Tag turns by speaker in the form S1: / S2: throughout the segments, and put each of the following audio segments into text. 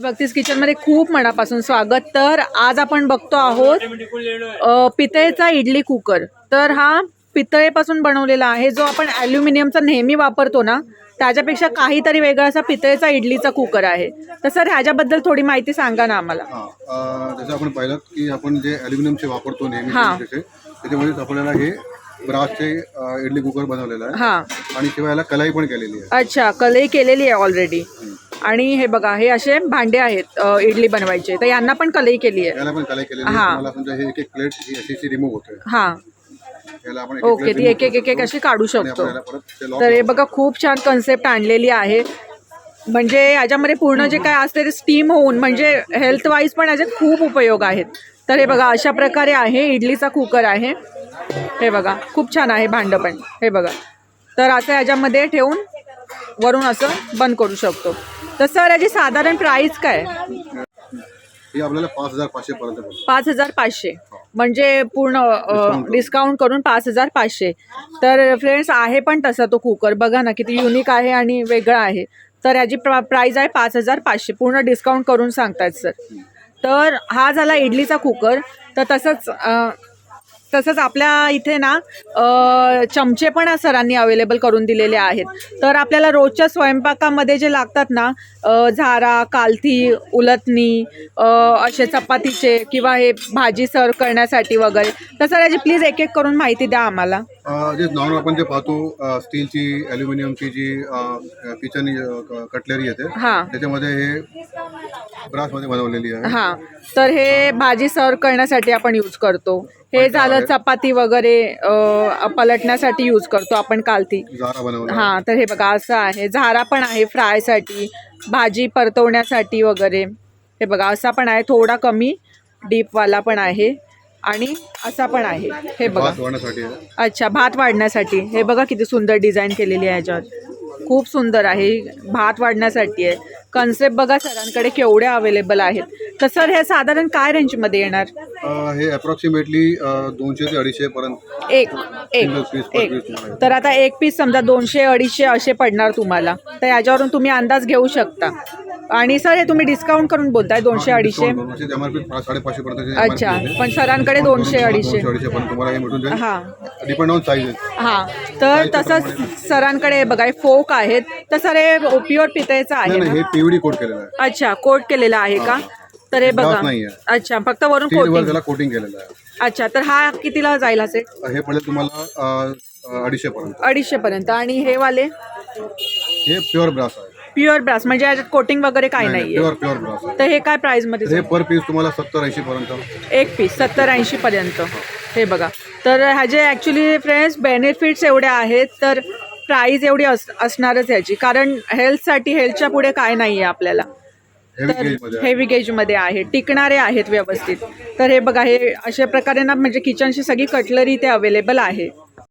S1: भक्तीस किचनमध्ये खूप मनापासून स्वागत. तर आज आपण बघतो आहोत पितळेचा इडली कुकर. तर हा पितळेपासून बनवलेला आहे जो आपण ॲल्युमिनियमचा नेहमी वापरतो ना त्याच्यापेक्षा काहीतरी वेगळा असा पितळेचा इडलीचा कुकर आहे. तर सर ह्याच्याबद्दल थोडी माहिती सांगा ना आम्हाला.
S2: हा जसं आपण पाहिलं की आपण जे ॲल्युमिनियमचे वापरतो नेहमी
S1: हा.
S2: त्याचे त्याच्यामध्येच आपल्याला हे ब्रासचे इडली कुकर बनवलेलं आहे.
S1: हां.
S2: आणि शिवाय कलाई पण केलेली आहे.
S1: अच्छा कलई केलेली आहे ऑलरेडी आणि हे बघा हे असे भांडे आहेत अ, इडली बनवायचे. तर यांना पण कलई केली आहे.
S2: याला पण कलाई केलेली आहे.
S1: हा.
S2: तुम्हाला समजा हे एक एक प्लेट ही अशी रिमूव्ह होते
S1: हां.
S2: याला आपण एक
S1: ओके
S2: plate
S1: ती
S2: remove
S1: एक एक
S2: करू
S1: एक एक
S2: शकतो.
S1: अशी काढू
S2: आणि
S1: शकतो.
S2: आपल्याला परत ते lock
S1: तर हे बघा खूप छान कन्सेप्ट आणलेली आहे. म्हणजे याच्यामध्ये पूर्ण जे काय असते ते स्टीम होऊन म्हणजे हेल्थ वाईज पण याच्यात खूप उपयोग आहेत. तर हे बघा अशा प्रकारे आहे. इडलीचा कुकर आहे. हे बघा खूप छान आहे भांडं पण. हे बघा. तर असं याच्यामध्ये ठेवून वरून असं बंद करू शकतो. तर सर याची साधारण प्राईस काय?
S2: ही आपल्याला पाच हजार पाचशे पर्यंत पडते
S1: पाच हजार पाचशे. म्हणजे पूर्ण डिस्काउंट करून. पाच हजार पाचशे. तर फ्रेंड्स आहे पण तसा तो कुकर बघा ना किती युनिक आहे आणि वेगळा आहे. तर याची प्रा प्राईज आहे पाच हजार पाचशे. पूर्ण डिस्काउंट करून सांगतायत सर तर हा झाला इडलीचा कुकर तर तसंच अं, तसंच आपल्या इथे ना चमचे पण सरांनी अवेलेबल करून दिलेले आहेत. तर आपल्याला रोजच्या स्वयंपाकामध्ये जे लागतात ना झारा कालथी उलथणी अ, असे चपातीचे किंवा हे भाजी सर्व करण्यासाठी वगैरे. तर सर याची प्लीज एक एक करून माहिती द्या आम्हाला.
S2: जे नॉर्मल आपण जे पाहतो स्टीलची ॲल्युमिनियमची जी किचन कटलरी येते
S1: हां.
S2: त्याच्यामध्ये हे ब्रासमध्ये बनवलेली आहे.
S1: हां. तर हे भाजी सर्व करण्यासाठी आपण यूज करतो. हे झालं चपाती वगैरे अ, पलटण्यासाठी यूज करतो आपण
S2: जारा बनवला.
S1: हां तर हे बघा असं आहे. झारा पण आहे फ्रायसाठी भाजी परतवण्यासाठी वगैरे. हे बघा असा पण आहे. थोडा कमी डीपवाला पण आहे. आणि असा पण आहे. हे बघा.
S2: भात वाढण्यासाठी आहे?
S1: अच्छा भात वाढण्यासाठी. हे बघा किती सुंदर डिझाईन केलेली आहे ह्याच्यावर खूप सुंदर आहे. भात वाढण्यासाठी आहे. कन्सेप्ट बघा सरांकडे केवढे अवेलेबल आहेत. तर सर हे साधारण काय रेंजमध्ये येणार?
S2: अं, हे अप्रॉक्सिमेटली दोनशे ते अडीचशे पर्यंत.
S1: एक एक एक.
S2: तुम्हाला
S1: तर आता एक पीस समजा दोनशे अडीचशे असे पडणार तुम्हाला. तर याच्यावरून तुम्ही अंदाज घेऊ शकता. आणि सर हे तुम्ही डिस्काउंट करून बोलताय दोनशे अडीचशे?
S2: एमआरपी साडेपाचशे पर्यंत
S1: अच्छा पण सरांकडे दोनशे अडीचशे.
S2: दोनशे अडीचशे पर्यंत तुम्हाला हे भेटून जाईल.
S1: हां.
S2: डिपेंड ऑन साईज
S1: हां. तर तसंच सरांकडे बघा फोक आहेत. तर सर हे प्युअर पितळेचं आहे
S2: नाही नाही
S1: ना?
S2: हे पीव्हीडी कोट केलेलं आहे.
S1: अच्छा कोट केलेला आहे का? तर हे बघा. अच्छा फक्त वरून कोटिंग
S2: त्याला कोटिंग केलेलं आहे.
S1: अच्छा तर हा कितीला जाईल असे?
S2: हे पडेल तुम्हाला अं, अडीचशे पर्यंत.
S1: अडीचशे पर्यंत. आणि हे वाले?
S2: हे प्युअर ब्रास आहे.
S1: प्युअर ब्रास म्हणजे याच्यात कोटिंग वगैरे काही नाहीये.
S2: प्युअर प्युअर ब्रास आहे.
S1: तर हे काय प्राइसमध्ये
S2: हे पर पीस तुम्हाला सत्तर ऐंशी पर्यंत.
S1: एक पीस सत्तर ऐंशी पर्यंत. हे बघा. तर ह्याचे ॲक्च्युली फ्रेंड्स बेनिफिट्स एवढे आहेत. तर प्राईज एवढी अस असणारच ह्याची. कारण हेल्थसाठी हेल्थच्या पुढे काय नाही आहे आपल्याला
S2: आहे.
S1: हेवी गेजमध्ये आहे. टिकणारे आहेत व्यवस्थित. तर हे बघा हे अशा प्रकारे ना म्हणजे किचनची सगळी कटलरी इथे अवेलेबल आहे.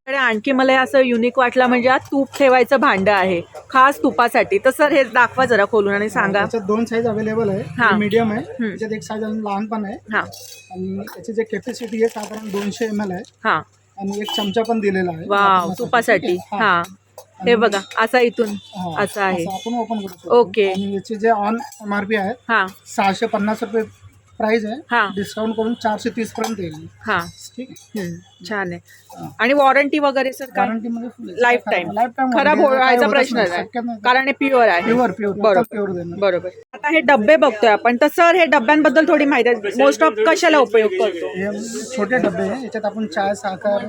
S1: तर आणखी मला हे असं युनिक वाटलं म्हणजे हा तूप ठेवायचं भांडं आहे. खास तुपासाठी. तर सर हे दाखवा जरा खोलून आणि सांगा.
S3: दोन साईज अवेलेबल
S1: हा.
S3: आहे मीडियम आहे. त्याच्यात एक साईज लहान पण आहे.
S1: हां.
S3: आणि याची जे कॅपॅसिटी आहे साधारण दोनशे एम एल आहे.
S1: हां.
S3: आणि एक चमचा पण दिलेला आहे.
S1: तुपासाठी? हां. हे बघा असा इथून
S3: हा.
S1: असं आहे
S3: आपण ओपन करू शकतो
S1: ओके.
S3: आणि याचे जे ऑन एम आर पी आहे
S1: हां
S3: सहाशे पन्नास रुपये प्राइस आहे
S1: हां।
S3: डिस्काउंट करून चारशे तीस पर्यंत येईल।
S1: हां।
S3: ठीक आहे
S1: छान आहे. आणि वॉरंटी वगैरे सर काय?
S3: वॉरंटी मध्ये आहे.
S1: लाईफ टाईम
S3: लाईफ टाईम
S1: खराब व्हायचा
S3: काय
S1: प्रश्न नाही. कारण हे प्युअर आहे.
S3: प्युअर प्युअर
S1: बरोबर.
S3: प्युअर देणार.
S1: बरोबर. आता हे डब्बे बघतोय आपण. तर सर हे डब्यांबद्दल थोडी माहिती आहे. मोस्ट ऑफ कशाला उपयोग करतो?
S3: हे छोटे डबे आहे. याच्यात आपण चहा साखर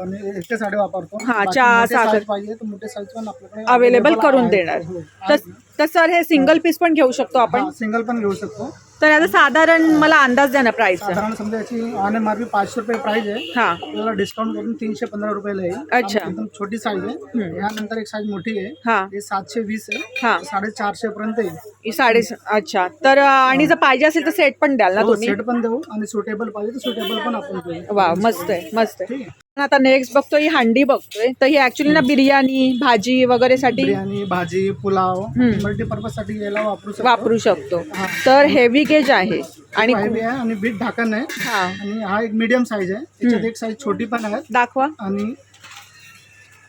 S3: आणि एकटे साडे वापरतो.
S1: हा,
S3: बाकी
S1: चहा,
S3: मोठे
S1: साखर.
S3: size पाहिजे तर मोठे साईज पण आपल्याकडे
S1: अवेलेबल करून
S3: आहे.
S1: देणार.
S3: हो.
S1: तर तर सर हे सिंगल पीस पण घेऊ शकतो आपण?
S3: हा, सिंगल पण घेऊ शकतो.
S1: तर याचा साधारण मला अंदाज द्या ना प्राईसचा
S3: साधारण समजा याची ऑन एम आर पी पाचशे रुपये प्राइस आहे.
S1: हां.
S3: आपल्याला डिस्काउंट करून तीनशे पंधरा रुपयाला येईल
S1: अच्छा.
S3: एकदम छोटी साईज आहे. यानंतर एक साईज मोठी आहे.
S1: हां.
S3: हे सातशे वीस आहे.
S1: हां.
S3: साडेचारशे पर्यंत येईल.
S1: साडे अच्छा. तर आणि जर पाहिजे असेल तर सेट पण द्याल ना तुम्ही?
S3: सेट पण देऊ आणि सुटेबल पाहिजे तर सुटेबल पण आपण देऊ.
S1: वा मस्त आहे मस्त आहे. आता नेक्स्ट बघतोय ही हांडी बघतोय. तर ही ऍक्च्युली ना बिर्याणी भाजी वगैरे साठी
S3: बिर्याणी भाजी पुलाव मल्टीपर्पजसाठी याला वापरू शकतो.
S1: वापरू शकतो. तर हेवी गेज आहे. आणि
S3: आहे आणि बीट ढाकण आहे.
S1: हा.
S3: आणि हा एक मीडियम साईज आहे. त्याच्यात एक साईज छोटी पण आहे.
S1: दाखवा.
S3: आणि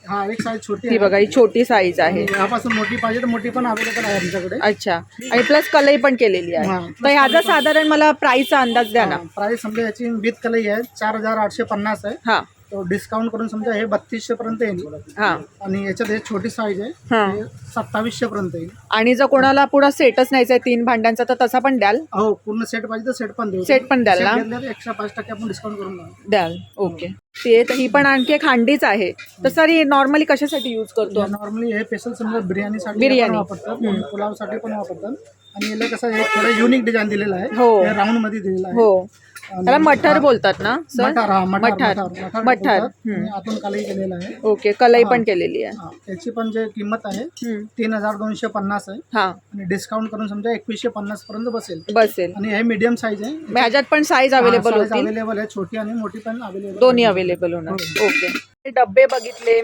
S3: हा एक साईज छोटी
S1: ही
S3: आहे.
S1: बघा ही छोटी साईज आहे.
S3: आणि यापासून मोठी पाहिजे तर मोठी पण अवेलेबल आहे आमच्याकडे.
S1: अच्छा. आणि प्लस कलई पण केलेली आहे. तर ह्याचा साधारण मला प्राईसचा अंदाज द्या ना.
S3: प्राइस समजा याची विथ कलई आहे चार हजार आठशे पन्नास आहे.
S1: हा.
S3: तो डिस्काउंट करून समजा हे बत्तीसशे पर्यंत येईल.
S1: हा.
S3: आणि याच्यात हे छोटी साईज आहे
S1: हा.
S3: हे सत्तावीसशे पर्यंत येईल.
S1: आणि जर कोणाला पुढं सेटच न्यायचा आहे तीन भांड्यांचा तर तसा पण द्याल?
S3: हो पूर्ण सेट पाहिजे तर सेट पण देऊ.
S1: Set पण द्याल ना?
S3: एक्स्ट्रा पाच टक्के आपण डिस्काउंट करून
S1: द्याल. ओके ते तर ही पण आणखी एक हांडीच आहे. तर सर ही नॉर्मली कशासाठी यूज करतो?
S3: नॉर्मली हे स्पेशल समजा बिर्याणीसाठी
S1: बिर्याणी.
S3: पण वापरतात. पुलावसाठी पण वापरतात. आणि याला कसं हे थोडं युनिक डिझाईन दिलेलं आहे.
S1: हो.
S3: राऊंडमध्ये दिलेलं आहे.
S1: हो. त्याला मठार बोलतात ना सर?
S3: मठार हा मठार
S1: मठार.
S3: मठार
S1: मठार.
S3: बोलतात. आणि आतून कालही केलेलं आहे.
S1: ओके कलई पण केलेली आहे.
S3: हा, याची पण जे किंमत आहे
S1: हम्म.
S3: तीन हजार दोनशे पन्नास आहे.
S1: हा.
S3: आणि डिस्काउंट करून समजा एकवीसशे पन्नास पर्यंत बसेल.
S1: बसेल.
S3: आणि हे मीडियम साईज आहे.
S1: मग ह्याच्यात पण साईज अवेलेबल होतील.
S3: अवेलेबल आहे छोटी आणि मोठी पण अवेलेबल
S1: दोन्ही अवेलेबल होणार. ओके. हे डब्बे बघितले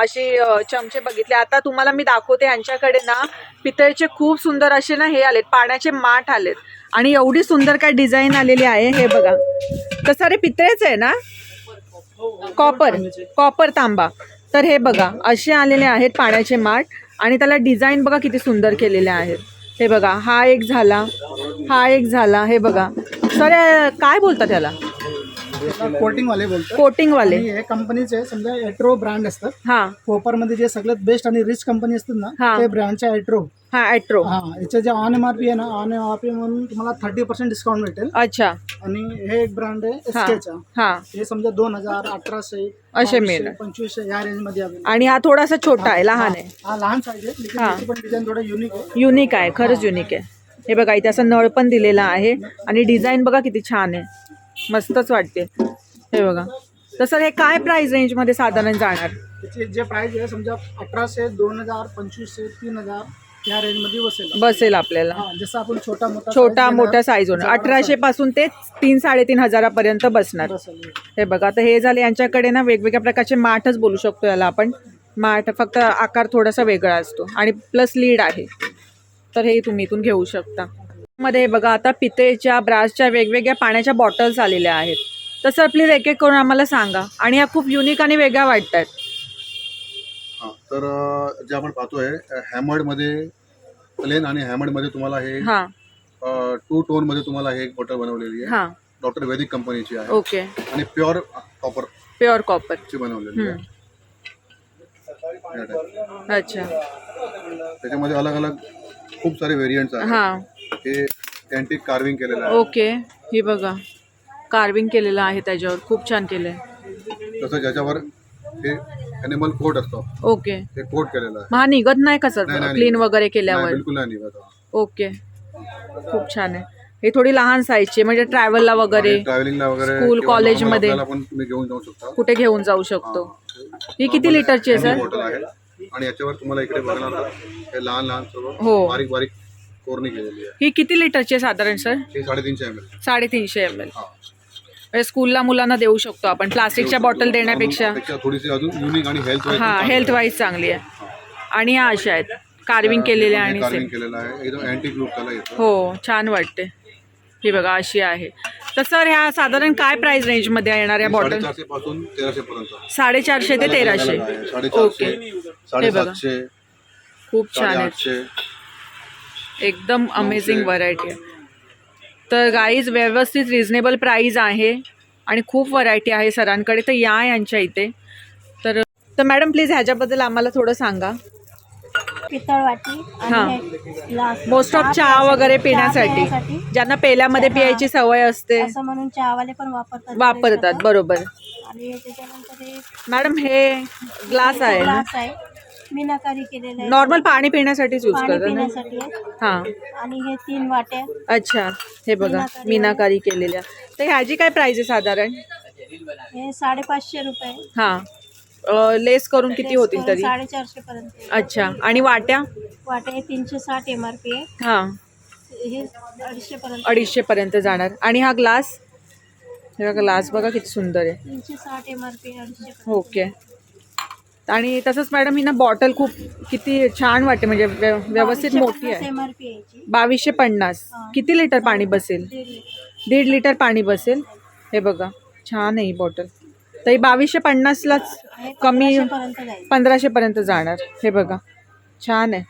S1: असे चमचे बघितले. आता तुम्हाला मी दाखवते यांच्याकडे ना पितळेचे खूप सुंदर असे ना हे आलेत पाण्याचे माठ आलेत. आणि एवढी सुंदर काय डिझाईन आलेली आहे हे बघा. तर सारे पितळेच आहे ना? कॉपर कॉपर तांबा. तर हे बघा असे आलेले आहेत पाण्याचे माठ. आणि त्याला डिझाईन बघा किती सुंदर केलेले आहेत. हे बघा हा एक झाला हा एक झाला हे बघा. सर काय बोलतात त्याला?
S3: कोटिंग वाले बोलतात.
S1: कोटिंगवाले.
S3: आणि हे कंपनीचे समजा एट्रो ब्रँड असतात.
S1: हा.
S3: कोपरमध्ये जे सगळ्यात बेस्ट आणि रिच कंपनी असतात
S1: हा.
S3: ना ते ब्रँडचे एट्रो
S1: हा ॲट्रो
S3: हा याचे जे ऑन एम आर पी आहे ना ऑन एम आर पी म्हणून तुम्हाला थर्टी पर्सेंट डिस्काउंट भेटेल.
S1: अच्छा.
S3: आणि हे एक ब्रँड आहे
S1: हा.
S3: एसकेचा
S1: हा.
S3: हे समजा दोन हजार अठराशे
S1: असे मिळणार.
S3: पंचवीसशे या रेंजमध्ये available.
S1: आणि हा थोडासा छोटा आहे लहान आहे.
S3: हा लहान साईज आहे लेकिन
S1: हा.
S3: याची पण डिझाईन थोडं युनिक आहे.
S1: युनिक आहे खरंच युनिक आहे. हे बघा इथे असं नळ पण दिलेला आहे आणि डिझाईन बघा किती छान आहे. मस्तच वाटते. हे बघा. तसं हे काय प्राइस रेंजमध्ये साधारण जाणार?
S3: त्याचे जे प्राइस आहे समजा अठराशे दोन हजार पंचवीसशे तीन हजार या रेंजमध्ये बसेल.
S1: बसेल आपल्याला.
S3: हा जसं आपण छोटा मोठा
S1: छोटा
S3: size
S1: मोठा
S3: घेणार,
S1: साईज होणार अठराशे पासून ते तीन साडेतीन हजारापर्यंत बसणार.
S3: बसेल.
S1: हे. बघा तर हे झाले यांच्याकडे ना वेगवेगळ्या प्रकारचे माठच बोलू शकतो याला आपण. माठ फक्त आकार थोडासा वेगळा असतो. आणि प्लस लीड आहे. तर हे तुम्ही इथून घेऊ शकता. मध्ये बघा आता पितेच्या ब्रासच्या वेगवेगळ्या पाण्याच्या बॉटल्स आलेल्या आहेत. तर सर प्लीज एक एक करून आम्हाला सांगा. आणि या खूप युनिक आणि वेगळ्या वाटत आहेत
S2: हा तर अ, जे आपण पाहतोय हॅमर्डमध्ये प्लेन आणि हॅमर्डमध्ये तुम्हाला हे
S1: हां.
S2: टू टोनमध्ये तुम्हाला हे एक बॉटल बनवलेली आहे.
S1: हां.
S2: डॉक्टर वैदिक कंपनीची आहे.
S1: ओके.
S2: आणि प्युअर कॉपर
S1: प्युअर कॉपर.
S2: ची बनवलेली आहे. या type.
S1: अच्छा.
S2: त्याच्यामध्ये अलग अलग खूप सारे व्हेरियंट्स आहेत.
S1: हां.
S2: हे अँटिक कार्विंग केलेलं आहे.
S1: ओके ही बघा. कार्विंग केलेलं आहे त्याच्यावर. खूप छान केलं आहे
S2: तसं ज्याच्यावर हे अॅनिमल कोट असतो.
S1: ओके.
S2: ते कोट केलेलं आहे.
S1: हा निघत नाही का
S2: नाही,
S1: सर
S2: नाही.
S1: क्लीन. वगैरे
S2: नाही,
S1: केल्यावर?
S2: बिलकुल नाही निघत.
S1: ओके. खूप छान आहे. हे थोडी लहान साईजची म्हणजे ट्रॅव्हलला वगैरे
S2: ट्रॅव्हलिंगला वगैरे
S1: स्कूल,
S2: किंवा
S1: कॉलेजमध्ये.
S2: normal आपल्याला पण तुम्ही घेऊन जाऊ शकता.
S1: कुठे घेऊन जाऊ शकतो? ही. किती लिटरची आहे सर
S2: बॉटल आहे. आणि याच्यावर तुम्हाला इकडे बघणार हे लहान लहान सर्व
S1: हो.
S2: बारीक बारीक कोरणी केलेली आहे.
S1: ही किती लिटरची आहे साधारण सर?
S2: हे साडेतीनशे एम एल
S1: साडेतीनशे एम एल
S2: हा.
S1: स्कूलला मुलांना देऊ शकतो आपण प्लास्टिकच्या बॉटल देण्यापेक्षा.
S2: त्यापेक्षा थोडीशी अजून युनिक आणि हेल्थ
S1: हा हेल्थ वाईज चांगली आहे. आणि ह्या अशा आहेत कार्विंग केलेल्या आणि
S2: कार्विंग
S1: सेम
S2: केलेलं आहे. एकदम अँटिक लुक त्याला येतो.
S1: हो छान वाटते. ही बघा अशी आहे. तर सर ह्या साधारण काय प्राइस रेंजमध्ये येणार या बॉटल
S2: साडेचारशे पासून तेराशे पर्यंत.
S1: साडेचारशे ते तेराशे.
S2: साडेचारशे साडेसातशे
S1: खूप छान आहेत
S2: साडेआठशे.
S1: एकदम अमेझिंग व्हरायटी आहे. तर गाईज व्यवस्थित रिझनेबल प्राईज आहे आणि खूप व्हरायटी आहे सरांकडे. तर या यांच्या इथे. तर तर मॅडम प्लीज ह्याच्याबद्दल आम्हाला थोडं सांगा.
S4: पितळ वाटी. आणि ग्लास
S1: मोस्ट ऑफ चहा वगैरे पिण्यासाठी. ज्यांना पेल्यामध्ये पियायची सवय असते.
S4: असं म्हणून चहावाले पण वापरतात.
S1: वापरतात बरोबर. मॅडम हे ग्लास आहे ना?
S4: ग्लास आहे. मीनाकारी केलेलं आहे.
S1: नॉर्मल पाणी पिण्यासाठीच यूज
S4: पाणी
S1: करतात ना?
S4: पिण्यासाठी आहे.
S1: हां.
S4: आणि हे तीन वाट्या.
S1: अच्छा. हे बघा
S4: मीनाकारी
S1: मीनाकारी केलेल्या. तर ह्याची काय प्राइस आहे साधारण?
S4: हे साडेपाचशे रुपये
S1: हां. लेस करून किती होतील तरी?
S4: साडेचारशे पर्यंत.
S1: अच्छा. आणि वाट्या?
S4: वाट्या हे तीनशे साठ एम आर पी आहे.
S1: हां.
S4: हे अडीचशे पर्यंत.
S1: अडीचशे पर्यंत जाणार. आणि हा ग्लास हे बघा ग्लास बघा किती सुंदर आहे.
S4: तीनशे साठ एम आर पी अडीचशे पर्यंत.
S1: ओके. आणि तसंच मॅडम ही ना बॉटल खूप किती छान वाटते म्हणजे व्य- व्यवस्थित मोठी आहे. बावीसशे पन्नास. किती लिटर पाणी बसेल?
S4: दीड लिटर.
S1: पाणी बसेल? हे बघा छान आहे ही बॉटल. तर ही बावीसशे पन्नासलाच कमी
S4: पंधराशेपर्यंत
S1: पर्यंत जाणार. हे बघा छान आहे.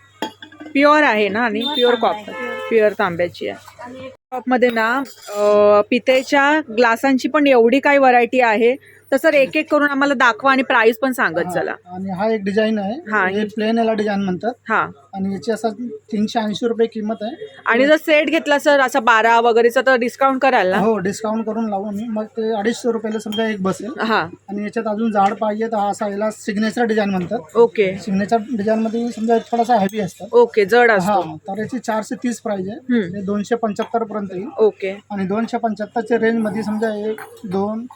S1: प्युअर आहे ना आणि प्युअर कॉपर. प्युअर. तांब्याची आहे. शॉपमध्ये ना अं, पितेच्या ग्लासांची पण एवढी काही व्हरायटी आहे तर सर एक एक करून आम्हाला दाखवा आणि प्राइस पण सांगत चला.
S3: आणि हा एक डिझाईन आहे.
S1: हा,
S3: हे
S1: हे-
S3: प्लेन याला डिझाईन म्हणतात.
S1: हा.
S3: आणि याची असं तीनशे ऐंशी रुपये किंमत आहे.
S1: आणि जर सेट घेतला सर असा बारा वगैरेचा तर डिस्काउंट कराल ना?
S3: हो डिस्काउंट करून लावू मी. मग ते अडीचशे रुपयाला समजा एक बसेल.
S1: हा.
S3: आणि याच्यात अजून जाड पाहिजे तर हा असा याला सिग्नेचर डिझाईन म्हणतात.
S1: ओके.
S3: सिग्नेचर डिझाईन मध्ये समजा थोडासा हेवी असतात.
S1: ओके जड
S3: हा
S1: असतो.
S3: तर याची चारशे तीस प्राइस आहे.
S1: हम्म.
S3: हे दोनशे पंच्याहत्तर पर्यंत येईल.
S1: ओके.
S3: आणि दोनशे पंच्याहत्तरच्या रेंजमध्ये समजा एक दोन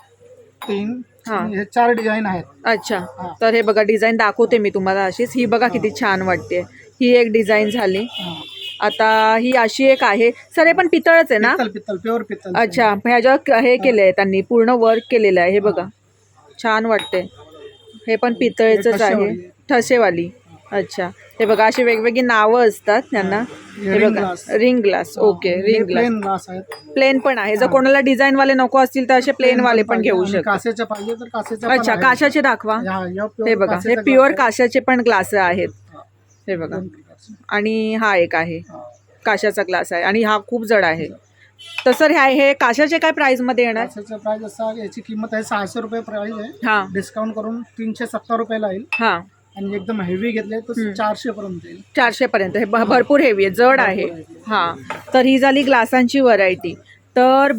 S3: तीन
S1: हा.
S3: आणि हे चार डिझाईन आहेत.
S1: अच्छा.
S3: हा.
S1: तर हे बघा डिझाईन दाखवते मी तुम्हाला अशीच. ही बघा किती छान वाटते. ही एक डिझाईन झाली.
S3: हा.
S1: आता ही अशी एक आहे. सर हे पण पितळच आहे ना?
S3: पित्तल पित्तल प्युअर पित्तल
S1: अच्छा. ह्याच्यावर हे केलं आहे त्यांनी पूर्ण वर्क केलेलं आहे. हे बघा. छान वाटते. हे पण पितळेचंच आहे.
S3: ठसेवाली.
S1: अच्छा. हे बघा अशी वेगवेगळी नावं असतात त्यांना.
S3: हे.
S1: बघा. Ring glass okay ring glass
S3: plain glass आहेत.
S1: प्लेन पण आहे. जर कोणाला डिझाईन वाले नको असतील तर असे प्लेन वाले पण घेऊ
S3: आणि
S1: शकतात
S3: काचेच्या पाहिजे तर
S1: अच्छा काशाचे दाखवा. हे बघा हे प्युअर काशाचे पण ग्लास आहेत. हे. बघा. आणि हा एक आहे. काशाचा ग्लास आहे. आणि हा खूप जड आहे. तर सर ह्या हे काशाचे काय प्राइसमध्ये येणार?
S3: काचेचा प्राइस असा याची किंमत आहे सहाशे रुपये प्राइस आहे.
S1: हा.
S3: डिस्काउंट करून तीनशे सत्तर रुपयाला येईल.
S1: हा.
S3: आणि एकदम हेवी घेतले तर चारशे पर्यंत येईल.
S1: चारशे पर्यंत हे भ- भरपूर हेवी आहे. जड आहे. हा. तर ही झाली ग्लासांची व्हरायटी. तर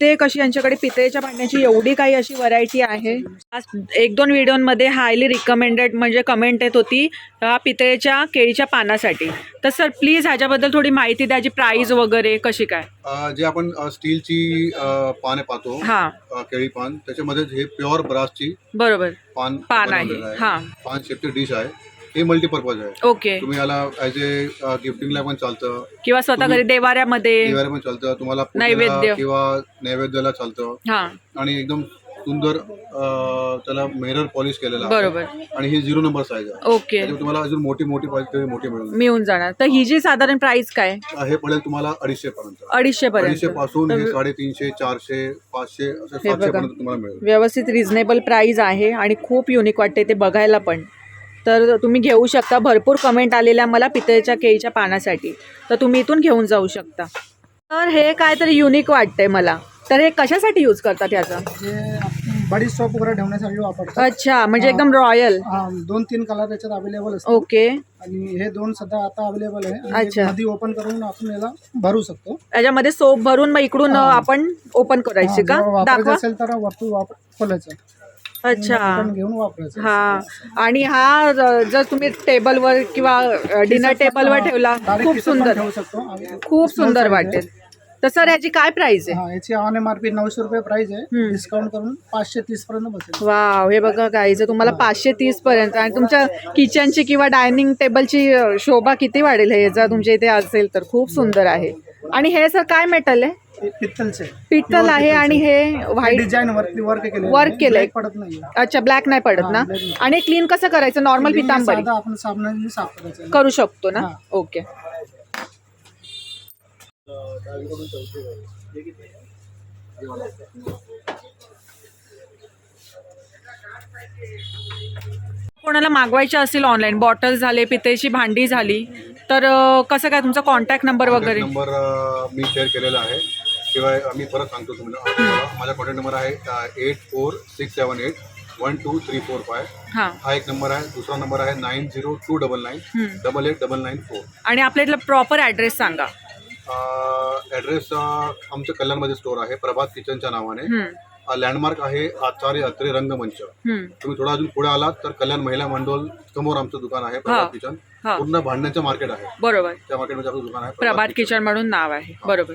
S1: बहुतेक अशी यांच्याकडे पितळेच्या भांड्याची एवढी काही अशी व्हरायटी आहे? आज एक दोन व्हिडिओमध्ये हायली रिकमेंडेड म्हणजे कमेंट येत होती ह्या पितळेच्या केळीच्या पानासाठी. तर सर प्लीज ह्याच्याबद्दल थोडी माहिती द्याची प्राईज वगैरे कशी काय?
S2: अ, जे आपण अ, स्टीलची अ, पाने पाहतो
S1: हां.
S2: अ, केळी पान त्याच्यामध्ये हे प्युअर ब्रासची
S1: बरोबर.
S2: पान
S1: पान आहे,
S2: बनवलेलं
S1: हां.
S2: पान शेपची डिश आहे. हे मल्टीपर्पज आहे.
S1: ओके
S2: तुम्ही याला ॲज ए गिफ्टिंगला पण चालतं.
S1: किंवा स्वतः घरी देवाऱ्यामध्ये
S2: पण चालतं. तुम्हाला पूजेला
S1: नैवेद्य.
S2: किंवा नैवेद्याला चालतं.
S1: हां.
S2: आणि एकदम सुंदर अ, त्याला मिरर पॉलिश केलेला आहे.
S1: बरोबर.
S2: आणि ही झिरो नंबर साईज आहे.
S1: ओके
S2: त्याच्यामुळे तुम्हाला अजून मोठी मोठी पाहिजे मोठी मिळून
S1: मिळून जाणार. तर ही जी साधारण प्राइस काय?
S2: हे पडेल तुम्हाला अडीचशे पर्यंत.
S1: अडीचशे
S2: अडीचशे
S1: पर्यंत
S2: पासून हे साडेतीनशे चारशे पाचशे असे
S1: हे
S2: सातशे
S1: बघा.
S2: पर्यंत तुम्हाला मिळेल.
S1: व्यवस्थित रिझनेबल प्राईज आहे आणि खूप युनिक वाटते ते बघायला पण. तर तुम्ही घेऊ शकता. भरपूर कमेंट आलेल्या मला पितळेच्या केळीच्या पानासाठी. तर तुम्ही इथून घेऊन जाऊ शकता. तर हे काय तरी युनिक वाटतंय मला. तर हे कशासाठी यूज करतात याचं?
S3: बडी स्टॉप वगैरे ठेवण्यासाठी वापरतात.
S1: अच्छा म्हणजे एकदम रॉयल
S3: दोन तीन कलर याच्यात अवेलेबल असतात.
S1: ओके
S3: आणि हे दोन सध्या आता अवेलेबल आहे.
S1: अच्छा.
S3: नदी ओपन करून आपण याला भरू शकतो.
S1: याच्यामध्ये सोप भरून मग इकडून. आपण ओपन करायची का? दाखवा.
S3: असेल तर वरतून वापर खोलायचं.
S1: अच्छा.
S3: घेऊन वापरायचं
S1: हा. आणि हा ज- जर तुम्ही टेबलवर किंवा डिनर टेबलवर ठेवला खूप
S3: पण
S1: सुंदर.
S3: ठेवू शकतो. आणि
S1: खूप सुंदर. वाटेल. तर सर याची काय प्राइस आहे?
S3: हा याची ऑन एम आर पी नऊशे रुपये प्राइस आहे.
S1: हम्म.
S3: डिस्काउंट करून पाचशे तीस पर्यंत बसेल.
S1: वाव हे बघा गाईचं तुम्हाला पाचशे तीस पर्यंत आणि तुमच्या किचनची किंवा डायनिंग टेबलची अ, शोभा किती वाढेल हे जर तुमच्या इथे असेल तर खूप सुंदर आहे. आणि हे सर काय मेटल आहे?
S3: हे पित्तलचे.
S1: पित्तल आहे आणि हे व्हाईट
S3: डिझाईन वरती वर्क केले
S1: Work केलंय.
S3: पडत नाही
S1: अच्छा ब्लॅक नाही पडत ना. आणि क्लीन कसं करायचं? नॉर्मल पितांबरी
S3: साधा आपण साबणाने साफ करायचं.
S1: करू शकतो ना?
S3: हा.
S1: ओके कोणाला मागवायचे असतील ऑनलाईन बॉटल झाले पितेची भांडी झाली तर अ, कसं काय तुमचा कॉन्टॅक्ट नंबर वगैरे?
S2: नंबर मी शेअर केलेला आहे. शिवाय मी परत सांगतो तुम्हाला. माझा कॉन्टॅक्ट नंबर आहे eight four six seven eight one two three four five
S1: हां.
S2: एक नंबर आहे. दुसरा नंबर आहे nine zero two double nine. Double eight double nine four
S1: आणि आपल्या इथला प्रॉपर ॲड्रेस सांगा.
S2: ॲड्रेस आमचं कल्याणमध्ये स्टोर आहे. प्रभात किचनच्या नावाने. लँडमार्क आहे आचार्य अत्रे रंगमंच. तुम्ही थोडा अजून पुढे आलात तर कल्याण महिला मंडळ समोर आमचं दुकान आहे. प्रभात किचन पूर्ण भांड्याचं मार्केट आहे.
S1: बरोबर.
S2: त्या मार्केटमध्ये आपलं दुकान आहे
S1: प्रभात किचन म्हणून नाव आहे. बरोबर.